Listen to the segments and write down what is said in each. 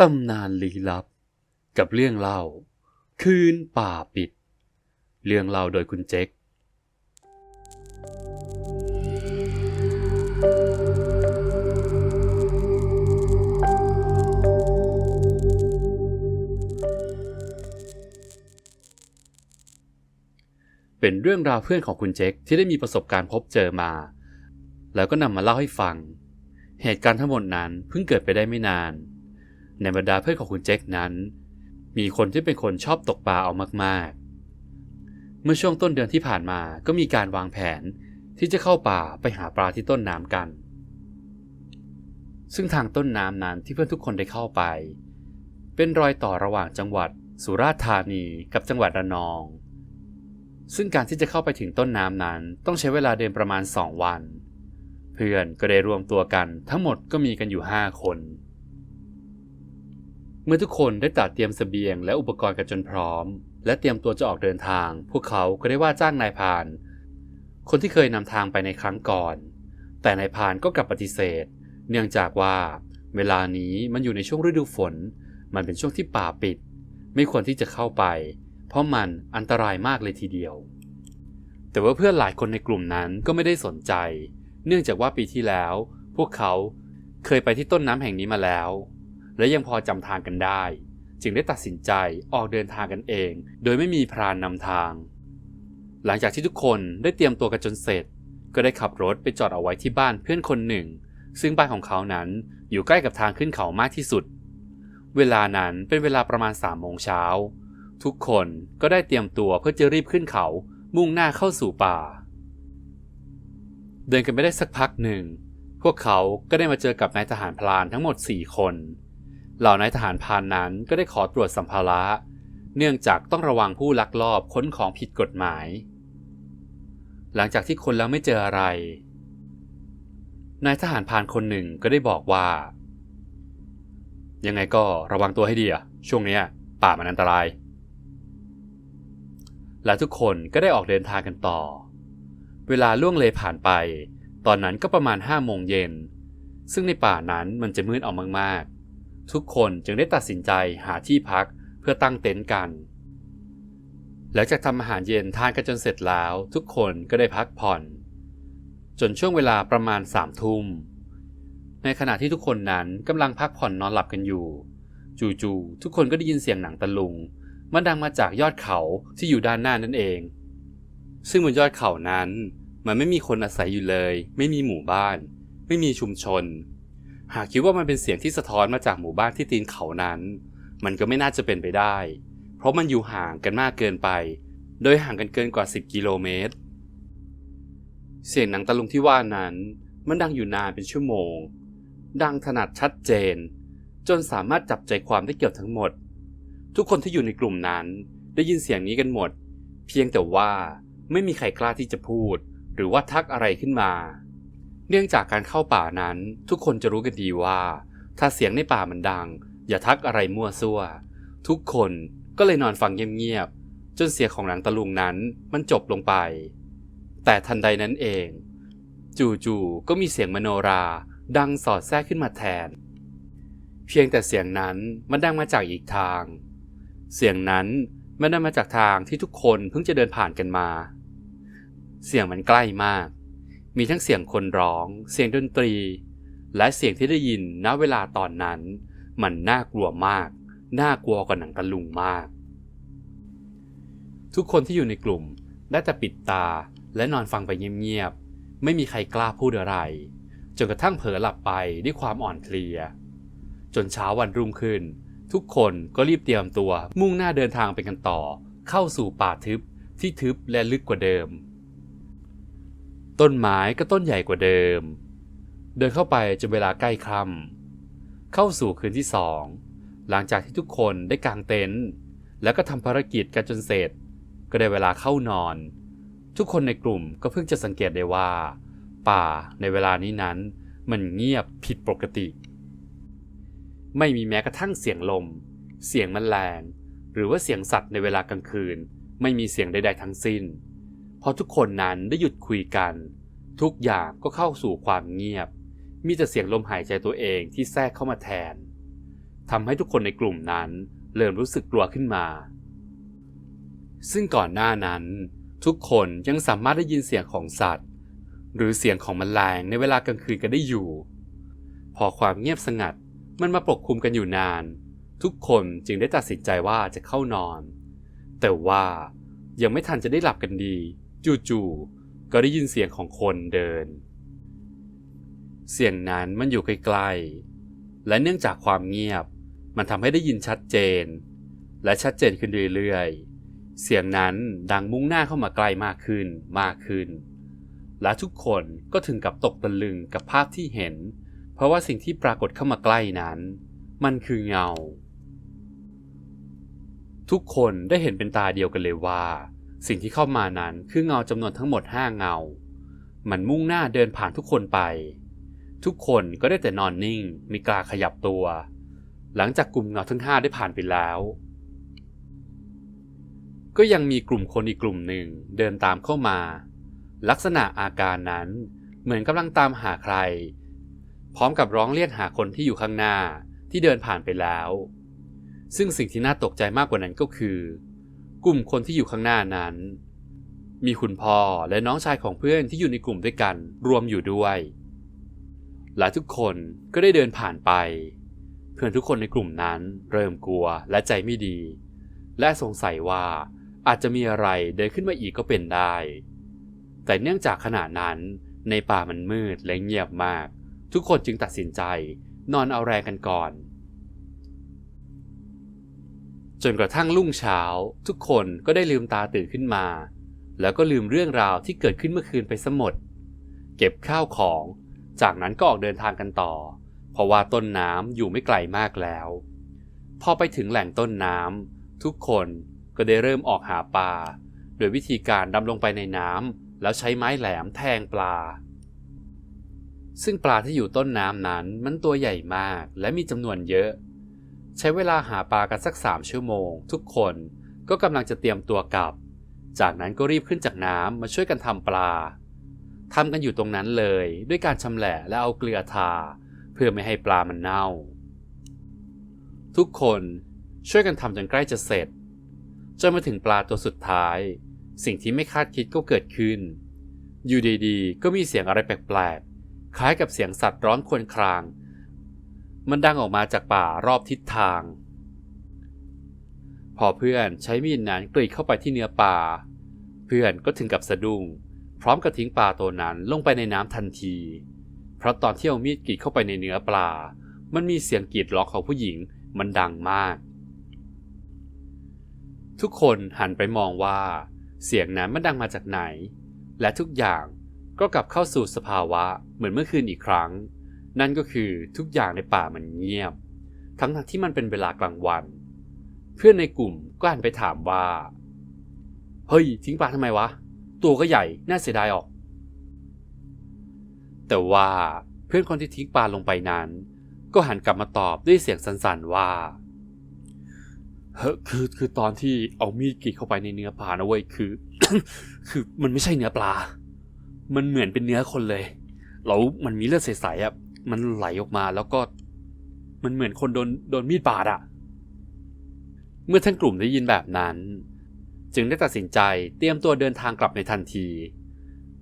ตำนานลี้ลับ กับเรื่องเล่า คืนป่าปิด เรื่องเล่าโดยคุณเจ๊กเป็นเรื่องราวเพื่อนของคุณเจ๊กที่ได้มีประสบการณ์พบเจอมา แล้วก็นำมาเล่าให้ฟัง เหตุการณ์ทั้งหมดนั้นเพิ่งเกิดไปได้ไม่นาน ในบรรดาเพื่อนของคุณเจ๊กนั้น มีคนที่เป็นคนชอบตกปลาเอามากๆ เมื่อช่วงต้นเดือนที่ผ่านมาก็มีการวางแผนที่จะเข้าป่าไปหาปลาที่ต้นน้ำกัน ซึ่งทางต้นน้ำนั้นที่เพื่อนทุกคนได้เข้าไป เป็นรอยต่อระหว่างจังหวัดสุราษฎร์ธานีกับจังหวัดระนอง ซึ่งการที่จะเข้าไปถึงต้นน้ำนั้นต้องใช้เวลาเดินประมาณ 2 วัน เพื่อนก็ได้รวมตัวกันทั้งหมดก็มีกันอยู่ 5 คน เมื่อทุกคนได้ตัดเตรียมเสบียงและอุปกรณ์กันจนพร้อม และเตรียมตัวจะออกเดินทาง พวกเขาก็ได้ว่าจ้างนายพาน คนที่เคยนำทางไปในครั้งก่อน แต่นายพานก็กลับปฏิเสธ เนื่องจากว่า เวลานี้มันอยู่ในช่วงฤดูฝน มันเป็นช่วงที่ป่าปิด ไม่ควรที่จะเข้าไป เพราะมันอันตรายมากเลยทีเดียว แต่ว่าเพื่อนหลายคนในกลุ่มนั้นก็ไม่ได้สนใจ เนื่องจากว่าปีที่แล้ว พวกเขาเคยไปที่ต้นน้ำแห่งนี้มาแล้ว และยังพอจำทางกันได้ จึงได้ตัดสินใจออกเดินทางกันเอง โดยไม่มีพรานนำทาง หลังจากที่ทุกคนได้เตรียมตัวกันจนเสร็จ ก็ได้ขับรถไปจอดเอาไว้ที่บ้านเพื่อนคนหนึ่ง ซึ่งบ้านของเขานั้นอยู่ใกล้กับทางขึ้นเขามากที่สุด เวลานั้นเป็นเวลาประมาณสามโมงเช้าทุกคนก็ได้เตรียมตัวเพื่อจะรีบขึ้นเขามุ่งหน้าเข้าสู่ป่า เดินกันไปได้สักพักหนึ่ง พวกเขาก็ได้มาเจอกับนายทหารพลานทั้งหมด 4 คน เหล่านายทหารพานนั้นก็ได้ขอตรวจสัมภาระ เนื่องจากต้องระวังผู้ลักลอบค้นของผิดกฎหมาย หลังจากที่คนแล้วไม่เจออะไร นายทหารพานคนหนึ่งก็ได้บอกว่า ยังไงก็ระวังตัวให้ดีอะช่วงเนี้ย ป่ามันอันตราย และทุกคนก็ได้ออกเดินทางกันต่อ เวลาล่วงเลยผ่านไป ตอนนั้นก็ประมาณห้าโมงเย็นซึ่งในป่านั้นมันจะมืดออกมาก ทุกคนจึงได้ตัดสินใจหาที่พักเพื่อตั้งเต็นท์กัน หลังจากทำอาหารเย็นทานกันจนเสร็จแล้ว ทุกคนก็ได้พักผ่อน จนช่วงเวลาประมาณสามทุ่ม ในขณะที่ทุกคนนั้นกำลังพักผ่อนนอนหลับกันอยู่ จู่ๆทุกคนก็ได้ยินเสียงหนังตะลุง มันดังมาจากยอดเขาที่อยู่ด้านหน้านั่นเอง ซึ่งบนยอดเขานั้นมันไม่มีคนอาศัยอยู่เลย ไม่มีหมู่บ้าน ไม่มีชุมชน หากคิดว่ามันเป็นเสียงที่สะท้อนมาจากหมู่บ้านที่ตีนเขานั้น มันก็ไม่น่าจะเป็นไปได้ เพราะมันอยู่ห่างกันมากเกินไป โดยห่างกันเกินกว่า 10 กิโลเมตร เสียงหนังตะลุงที่ว่านั้น มันดังอยู่นานเป็นชั่วโมง ดังถนัดชัดเจน จนสามารถจับใจความได้เกือบทั้งหมด ทุกคนที่อยู่ในกลุ่มนั้นได้ยินเสียงนี้กันหมด เพียงแต่ว่าไม่มีใครกล้าที่จะพูด หรือว่าทักอะไรขึ้นมา เนื่องจากการเข้าป่านั้น ทุกคนจะรู้กันดีว่า ถ้าเสียงในป่ามันดัง อย่าทักอะไรมั่วซั่ว ทุกคนก็เลยนอนฟังเงียบๆจนเสียงของหนังตะลุงนั้นมันจบลงไป แต่ทันใดนั้นเอง จู่ๆก็มีเสียงมโนราดังสอดแทรกขึ้นมาแทน เพียงแต่เสียงนั้นมันดังมาจากอีกทาง เสียงนั้นมันดังมาจากทางที่ทุกคนเพิ่งจะเดินผ่านกันมา เสียงมันใกล้มาก มีทั้งเสียงคนร้อง เสียงดนตรี และเสียงที่ได้ยินณเวลาตอนนั้น มันน่ากลัวมาก น่ากลัวกว่าหนังตะลุงมาก ทุกคนที่อยู่ในกลุ่มได้แต่ปิดตาและนอนฟังไปเงียบๆ ไม่มีใครกล้าพูดอะไร จนกระทั่งเผลอหลับไปด้วยความอ่อนเพลีย จนเช้าวันรุ่งขึ้น ทุกคนก็รีบเตรียมตัวมุ่งหน้าเดินทางไปกันต่อ เข้าสู่ป่าทึบที่ทึบและลึกกว่าเดิม ต้นไม้ก็ต้นใหญ่กว่าเดิม เดินเข้าไปจนเวลาใกล้ค่ำเข้าสู่คืนที่สองหลังจากที่ทุกคนได้กางเต็นท์แล้วก็ทำภารกิจกันจนเสร็จ ก็ได้เวลาเข้านอน ทุกคนในกลุ่มก็เพิ่งจะสังเกตได้ว่า ป่าในเวลานี้นั้น มันเงียบผิดปกติ ไม่มีแม้กระทั่งเสียงลม เสียงแมลง หรือว่าเสียงสัตว์ในเวลากลางคืน ไม่มีเสียงใด ๆ ทั้งสิ้น พอทุกคนนั้นได้หยุดคุยกัน ทุกอย่างก็เข้าสู่ความเงียบ มีแต่เสียงลมหายใจตัวเองที่แทรกเข้ามาแทนทำให้ทุกคนในกลุ่มนั้นเริ่มรู้สึกกลัวขึ้นมา ซึ่งก่อนหน้านั้น ทุกคนยังสามารถได้ยินเสียงของสัตว์ หรือเสียงของแมลงในเวลากลางคืนกันได้อยู่ พอความเงียบสงัดมันมาปกคลุมกันอยู่นาน ทุกคนจึงได้ตัดสินใจว่าจะเข้านอน แต่ว่ายังไม่ทันจะได้หลับกันดี จู่ๆก็ได้ยินเสียงของคนเดิน เสียงนั้นมันอยู่ไกล้ๆและเนื่องจากความเงียบ มันทำให้ได้ยินชัดเจน และชัดเจนขึ้นเรื่อยๆ เสียงนั้นดังมุ่งหน้าเข้ามาใกล้มากขึ้นมากขึ้น และทุกคนก็ถึงกับตกตะลึงกับภาพที่เห็น เพราะว่าสิ่งที่ปรากฏเข้ามาใกล้นั้น มันคือเงา ทุกคนได้เห็นเป็นตาเดียวกันเลยว่า สิ่งที่เข้ามานั้นคือเงาจำนวนทั้งหมดห้าเงา มันมุ่งหน้าเดินผ่านทุกคนไป ทุกคนก็ได้แต่นอนนิ่งไม่กล้าขยับตัว หลังจากกลุ่มเงาทั้งห้าได้ผ่านไปแล้ว ก็ยังมีกลุ่มคนอีกกลุ่มหนึ่งเดินตามเข้ามา ลักษณะอาการนั้นเหมือนกำลังตามหาใคร พร้อมกับร้องเรียกหาคนที่อยู่ข้างหน้าที่เดินผ่านไปแล้ว ซึ่งสิ่งที่น่าตกใจมากกว่านั้นก็คือ กลุ่มคนที่อยู่ข้างหน้านั้น มีคุณพ่อและน้องชายของเพื่อนที่อยู่ในกลุ่มด้วยกันรวมอยู่ด้วยและทุกคนก็ได้เดินผ่านไป เพื่อนทุกคนในกลุ่มนั้นเริ่มกลัวและใจไม่ดี และสงสัยว่าอาจจะมีอะไรเดินขึ้นมาอีกก็เป็นได้ แต่เนื่องจากขณะนั้นในป่ามันมืดและเงียบมาก ทุกคนจึงตัดสินใจ นอนเอาแรงกันก่อน จนกระทั่งรุ่งเช้า ทุกคนก็ได้ลืมตาตื่นขึ้นมา แล้วก็ลืมเรื่องราวที่เกิดขึ้นเมื่อคืนไปสมด เก็บข้าวของ จากนั้นก็ออกเดินทางกันต่อ เพราะว่าต้นน้ำอยู่ไม่ไกลมากแล้ว พอไปถึงแหล่งต้นน้ำทุกคนก็ได้เริ่มออกหาปลาโดยวิธีการดำลงไปในน้ำแล้วใช้ไม้แหลมแทงปลา ซึ่งปลาที่อยู่ต้นน้ำนั้นมันตัวใหญ่มากและมีจำนวนเยอะ ใช้เวลาหาปลากันสักสามชั่วโมง ทุกคนก็กำลังจะเตรียมตัวกลับ จากนั้นก็รีบขึ้นจากน้ำมาช่วยกันทำปลาทำกันอยู่ตรงนั้นเลยด้วยการชำแหละและเอาเกลือทา เพื่อไม่ให้ปลามันเน่า ทุกคนช่วยกันทำจนใกล้จะเสร็จจนมาถึงปลาตัวสุดท้าย สิ่งที่ไม่คาดคิดก็เกิดขึ้น อยู่ดีๆ ก็มีเสียงอะไรแปลกๆ คล้ายกับเสียงสัตว์ร้อนควญคราง มันดังออกมาจากป่ารอบทิศทาง พอเพื่อนใช้มีดนั้นกรีดเข้าไปที่เนื้อปลาเพื่อนก็ถึงกับสะดุ้ง พร้อมกับทิ้งปลาตัวนั้นลงไปในน้ำทันที เพราะตอนที่เอามีดกรีดเข้าไปในเนื้อปลา มันมีเสียงกรีดร้องของผู้หญิงมันดังมาก ทุกคนหันไปมองว่า เสียงนั้นมันดังมาจากไหน และทุกอย่างก็กลับเข้าสู่สภาวะเหมือนเมื่อคืนอีกครั้ง นั่นก็คือทุกอย่างในป่ามันเงียบ ทั้งที่มันเป็นเวลากลางวัน เพื่อนในกลุ่มก็หันไปถามว่า เฮ้ย ทิ้งปลาทำไมวะ ตัวก็ใหญ่ น่าเสียดายออก แต่ว่าเพื่อนคนที่ทิ้งปลาลงไปนั้น ก็หันกลับมาตอบด้วยเสียงสั่นๆว่า เฮ้ยคือคือตอนที่เอามีดกรีดเข้าไปในเนื้อปลานะเว้ยคือ คือมันไม่ใช่เนื้อปลา มันเหมือนเป็นเนื้อคนเลยแล้วมันมีเลือดใสๆอะ มันไหลออกมาแล้วก็มันเหมือนคนโดนโดนมีดบาดอะเมื่อทั้งกลุ่มได้ยินแบบนั้น จึงได้ตัดสินใจเตรียมตัวเดินทางกลับในทันที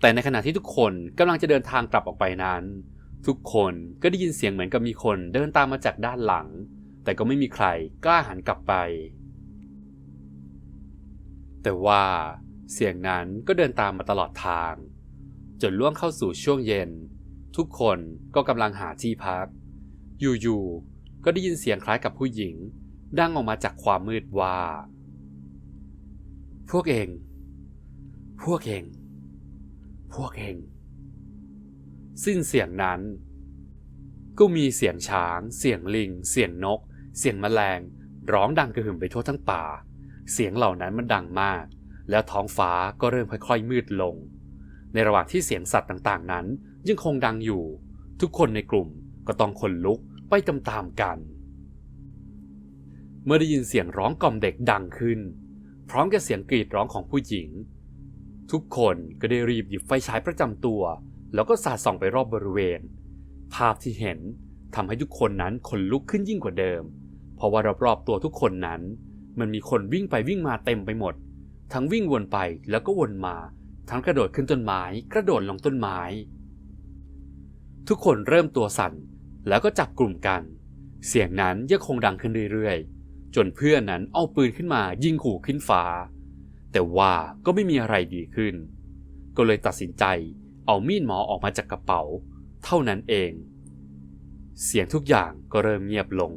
แต่ในขณะที่ทุกคนกำลังจะเดินทางกลับออกไปนั้น ทุกคนก็ได้ยินเสียงเหมือนกับมีคนเดินตามมาจากด้านหลัง แต่ก็ไม่มีใครกล้าหันกลับไป แต่ว่าเสียงนั้นก็เดินตามมาตลอดทาง จนล่วงเข้าสู่ช่วงเย็น ทุกคนก็กำลังหาที่พัก อยู่ๆ ก็ได้ยินเสียงคล้ายกับผู้หญิง ดังออกมาจากความมืดว่า พวกเอง พวกเอง พวกเอง สิ้นเสียงนั้น ก็มีเสียงช้าง เสียงลิง เสียงนก เสียงแมลง ร้องดังกระหึ่มไปทั่วทั้งป่า เสียงเหล่านั้นมันดังมาก แล้วท้องฟ้าก็เริ่มค่อยๆมืดลง ในระหว่างที่เสียงสัตว์ต่างๆนั้น ยังคงดังอยู่ ทุกคนในกลุ่มก็ต้องขนลุกไปตามๆกัน เมื่อได้ยินเสียงร้องกล่อมเด็กดังขึ้น พร้อมกับเสียงกรีดร้องของผู้หญิง ทุกคนก็ได้รีบหยิบไฟฉายประจำตัว แล้วก็สาดส่องไปรอบบริเวณ ภาพที่เห็นทำให้ทุกคนนั้นขนลุกขึ้นยิ่งกว่าเดิม เพราะว่ารอบๆตัวทุกคนนั้น มันมีคนวิ่งไปวิ่งมาเต็มไปหมด ทั้งวิ่งวนไปแล้วก็วนมา ทั้งกระโดดขึ้นต้นไม้ กระโดดลงต้นไม้ ทุกคนเริ่มตัวสั่น แล้วก็จับกลุ่มกัน เสียงนั้นยังคงดังขึ้นเรื่อยๆ จนเพื่อนนั้นเอาปืนขึ้นมายิงขู่ขึ้นฟ้า แต่ว่าก็ไม่มีอะไรดีขึ้น ก็เลยตัดสินใจเอามีดหมอออกมาจากกระเป๋า เท่านั้นเอง เสียงทุกอย่างก็เริ่มเงียบลง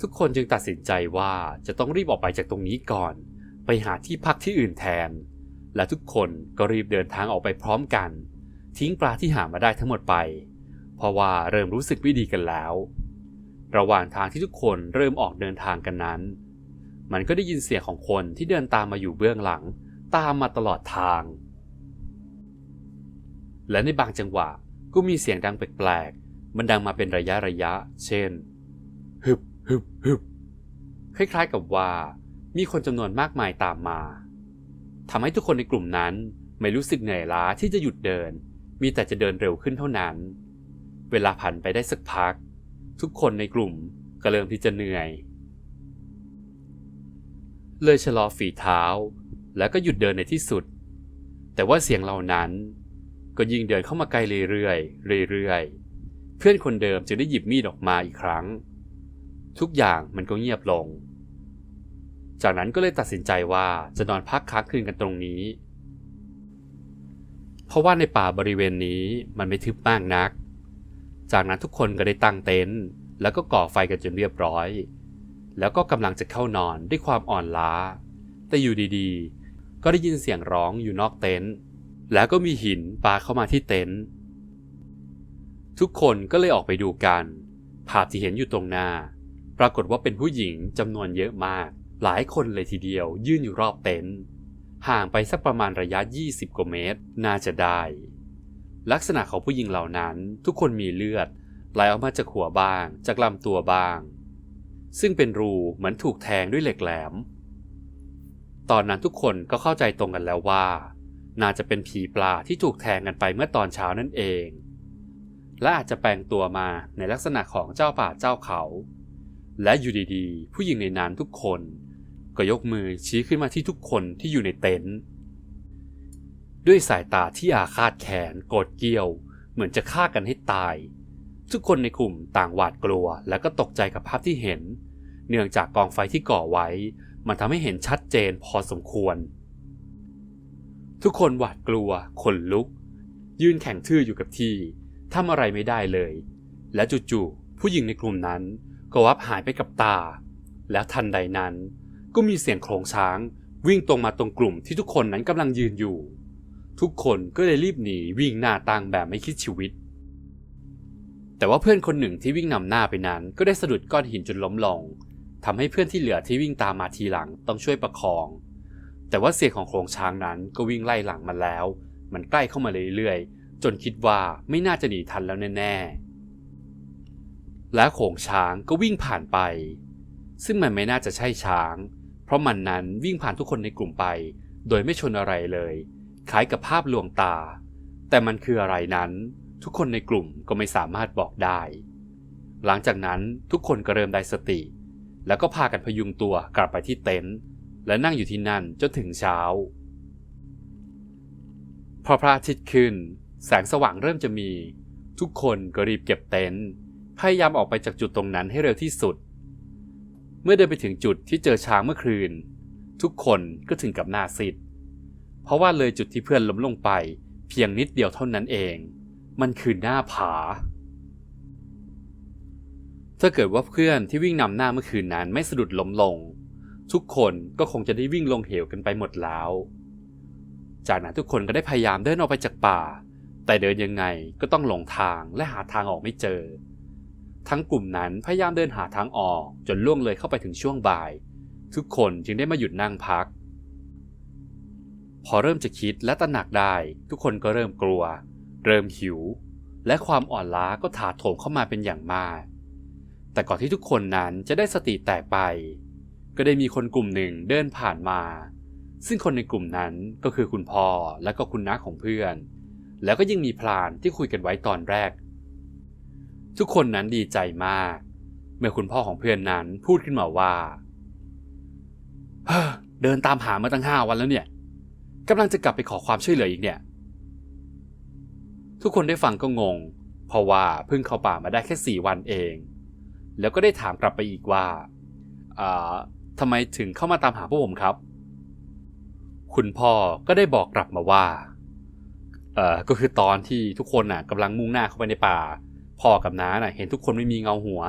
ทุกคนจึงตัดสินใจว่าจะต้องรีบออกไปจากตรงนี้ก่อน ไปหาที่พักที่อื่นแทน และทุกคนก็รีบเดินทางออกไปพร้อมกัน ทิ้งปลาที่หามาได้ทั้งหมดไป เพราะว่าเริ่มรู้สึกไม่ดีกันแล้ว ระหว่างทางที่ทุกคนเริ่มออกเดินทางกันนั้น มันก็ได้ยินเสียงของคนที่เดินตามมาอยู่เบื้องหลัง ตามมาตลอดทาง และในบางจังหวะก็มีเสียงดังแปลกๆ มันดังมาเป็นระยะระยะ เช่น ฮึบฮึบฮึบคล้ายๆกับว่ามีคนจำนวนมากมายตามมาทำให้ทุกคนในกลุ่มนั้นไม่รู้สึกเหนื่อยล้าที่จะหยุดเดิน มีแต่จะเดินเร็วขึ้นเท่านั้น เวลาผ่านไปได้สักพัก ทุกคนในกลุ่มก็เริ่มที่จะเหนื่อย เลยชะลอฝีเท้า แล้วก็หยุดเดินในที่สุด แต่ว่าเสียงเหล่านั้น ก็ยิ่งเดินเข้ามาไกลเรื่อยๆเรื่อยๆ เพื่อนคนเดิมจึงได้หยิบมีดออกมาอีกครั้ง ทุกอย่างมันก็เงียบลง จากนั้นก็เลยตัดสินใจว่าจะนอนพักค้างคืนกันตรงนี้ เพราะว่าในป่าบริเวณนี้มันไม่ทึบมากนัก จากนั้นทุกคนก็ได้ตั้งเต็นท์แล้วก็ก่อไฟกันจนเรียบร้อย แล้วก็กำลังจะเข้านอนด้วยความอ่อนล้า แต่อยู่ดีๆ ก็ได้ยินเสียงร้องอยู่นอกเต็นท์แล้วก็มีหินปาเข้ามาที่เต็นท์ทุกคนก็เลยออกไปดูกัน ภาพที่เห็นอยู่ตรงหน้า ปรากฏว่าเป็นผู้หญิงจำนวนเยอะมาก หลายคนเลยทีเดียว ยื่นอยู่รอบเต็นท์ ห่างไปสักประมาณระยะ 20 กว่าเมตร น่าจะได้ ลักษณะของผู้หญิงเหล่านั้นทุกคนมีเลือดไหลออกมาจากหัวบ้าง จากลำตัวบ้าง ซึ่งเป็นรูเหมือนถูกแทงด้วยเหล็กแหลม ตอนนั้นทุกคนก็เข้าใจตรงกันแล้วว่า น่าจะเป็นผีปลาที่ถูกแทงกันไปเมื่อตอนเช้านั่นเอง และอาจจะแปลงตัวมาในลักษณะของเจ้าป่าเจ้าเขา และอยู่ดีๆ ผู้หญิงในนั้นทุกคน ก็ยกมือชี้ขึ้นมาที่ทุกคนที่อยู่ในเต็นท์ด้วยสายตาที่อาฆาตแค้นโกรธเกรี้ยว เหมือนจะฆ่ากันให้ตาย ทุกคนในกลุ่มต่างหวาดกลัว และก็ตกใจกับภาพที่เห็น เนื่องจากกองไฟที่ก่อไว้ มันทำให้เห็นชัดเจนพอสมควร ทุกคนหวาดกลัวขนลุก ยืนแข็งทื่ออยู่กับที่ทำอะไรไม่ได้เลย และจู่ๆผู้หญิงในกลุ่มนั้นก็วับหายไปกับตา แล้วทันใดนั้น ก็มีเสียงโครงช้าง วิ่งตรงมาตรงกลุ่มที่ทุกคนนั้นกำลังยืนอยู่ ทุกคนก็เลยรีบหนีวิ่งหน้าต่างแบบไม่คิดชีวิต แต่ว่าเพื่อนคนหนึ่งที่วิ่งนำหน้าไปนั้น ก็ได้สะดุดก้อนหินจนล้มลงทำให้เพื่อนที่เหลือที่วิ่งตามมาทีหลังต้องช่วยประคอง แต่ว่าเสียงของโครงช้างนั้นก็วิ่งไล่หลังมันแล้ว มันใกล้เข้ามาเรื่อยๆ จนคิดว่าไม่น่าจะหนีทันแล้วแน่ๆ และโขงช้างก็วิ่งผ่านไป ซึ่งมันไม่น่าจะใช่ช้าง เพราะมันนั้นวิ่งผ่านทุกคนในกลุ่มไป โดยไม่ชนอะไรเลย คล้ายกับภาพลวงตา แต่มันคืออะไรนั้น ทุกคนในกลุ่มก็ไม่สามารถบอกได้ หลังจากนั้นทุกคนก็เริ่มได้สติ แล้วก็พากันพยุงตัวกลับไปที่เต็นท์และนั่งอยู่ที่นั่นจนถึงเช้า พอพระอาทิตย์ขึ้น แสงสว่างเริ่มจะมี ทุกคนก็รีบเก็บเต็นท์พยายามออกไปจากจุดตรงนั้นให้เร็วที่สุด เมื่อเดินไปถึงจุดที่เจอช้างเมื่อคืน ทุกคนก็ถึงกับหน้าซีดเพราะว่าเลยจุดที่เพื่อนล้มลงไป เพียงนิดเดียวเท่านั้นเอง มันคือหน้าผา ถ้าเกิดว่าเพื่อนที่วิ่งนำหน้าเมื่อคืนนั้นไม่สะดุดล้มลง ทุกคนก็คงจะได้วิ่งลงเหวกันไปหมดแล้ว จากนั้นทุกคนก็ได้พยายามเดินออกไปจากป่า แต่เดินยังไงก็ต้องหลงทางและหาทางออกไม่เจอ ทั้งกลุ่มนั้นพยายามเดินหาทางออกจนล่วงเลยเข้าไปถึงช่วงบ่าย ทุกคนจึงได้มาหยุดนั่งพัก พอเริ่มจะคิดและตระหนักได้ ทุกคนก็เริ่มกลัว เริ่มหิว และความอ่อนล้าก็ถาโถมเข้ามาเป็นอย่างมาก แต่ก่อนที่ทุกคนนั้นจะได้สติแตกไป ก็ได้มีคนกลุ่มหนึ่งเดินผ่านมา ซึ่งคนในกลุ่มนั้นก็คือคุณพ่อและก็คุณน้าของเพื่อน แล้วก็ยังมีพลานที่คุยกันไว้ตอนแรก ทุกคนนั้นดีใจมาก เมื่อคุณพ่อของเพื่อนนั้นพูดขึ้นมาว่าเดินตามหามาตั้งห้าวันแล้วเนี่ยกำลังจะกลับไปขอความช่วยเหลืออีกเนี่ย ทุกคนได้ฟังก็งง เพราะว่าเพิ่งเข้าป่ามาได้แค่สี่วันเอง แล้วก็ได้ถามกลับไปอีกว่าอ่าทำไมถึงเข้ามาตามหาพวกผมครับ คุณพ่อก็ได้บอกกลับมาว่าเอ่อก็คือตอนที่ทุกคนน่ะกำลังมุ่งหน้าเข้าไปในป่า พ่อกับน้าน่ะเห็นทุกคนไม่มีเงาหัว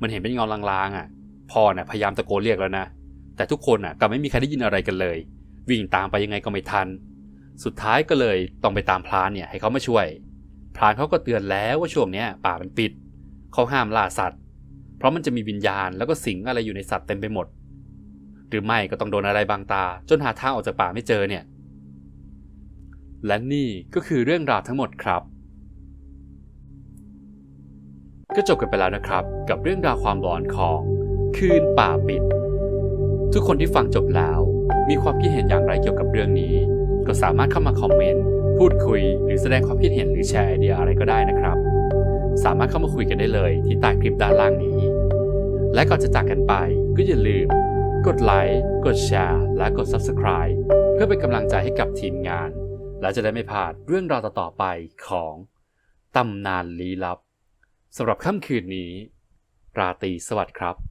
มันเห็นเป็นเงาลางๆอะ พ่อน่ะพยายามตะโกนเรียกแล้วนะ แต่ทุกคนน่ะกลับไม่มีใครได้ยินอะไรกันเลย วิ่งตามไปยังไงก็ไม่ทัน สุดท้ายก็เลยต้องไปตามพรานเนี่ยให้เขามาช่วย พรานเขาก็เตือนแล้วว่าช่วงเนี้ยป่ามันปิด เขาห้ามล่าสัตว์ เพราะมันจะมีวิญญาณแล้วก็สิงอะไรอยู่ในสัตว์เต็มไปหมด หรือไม่ก็ต้องโดนอะไรบางตา จนหาทางออกจากป่าไม่เจอเนี่ย และนี่ก็คือเรื่องราวทั้งหมดครับ ก็จบกันไปแล้วนะครับ กับเรื่องราวความหลอนของคืนป่าปิด ทุกคนที่ฟังจบแล้ว มีความคิดเห็นอย่างไรเกี่ยวกับเรื่องนี้ ก็สามารถเข้ามาคอมเมนต์พูดคุย หรือแสดงความคิดเห็นหรือแชร์ไอเดียอะไรก็ได้นะครับ สามารถเข้ามาคุยกันได้เลยที่ใต้คลิปด้านล่างนี้ และก่อนจะจากกันไปก็อย่าลืม กดไลค์กดแชร์และกด Subscribe เพื่อเป็นกำลังใจให้กับทีมงาน และจะได้ไม่พลาดเรื่องราวต่อๆไปของตำนานลี้ลับ สำหรับค่ำคืนนี้ ราตรีสวัสดิ์ครับ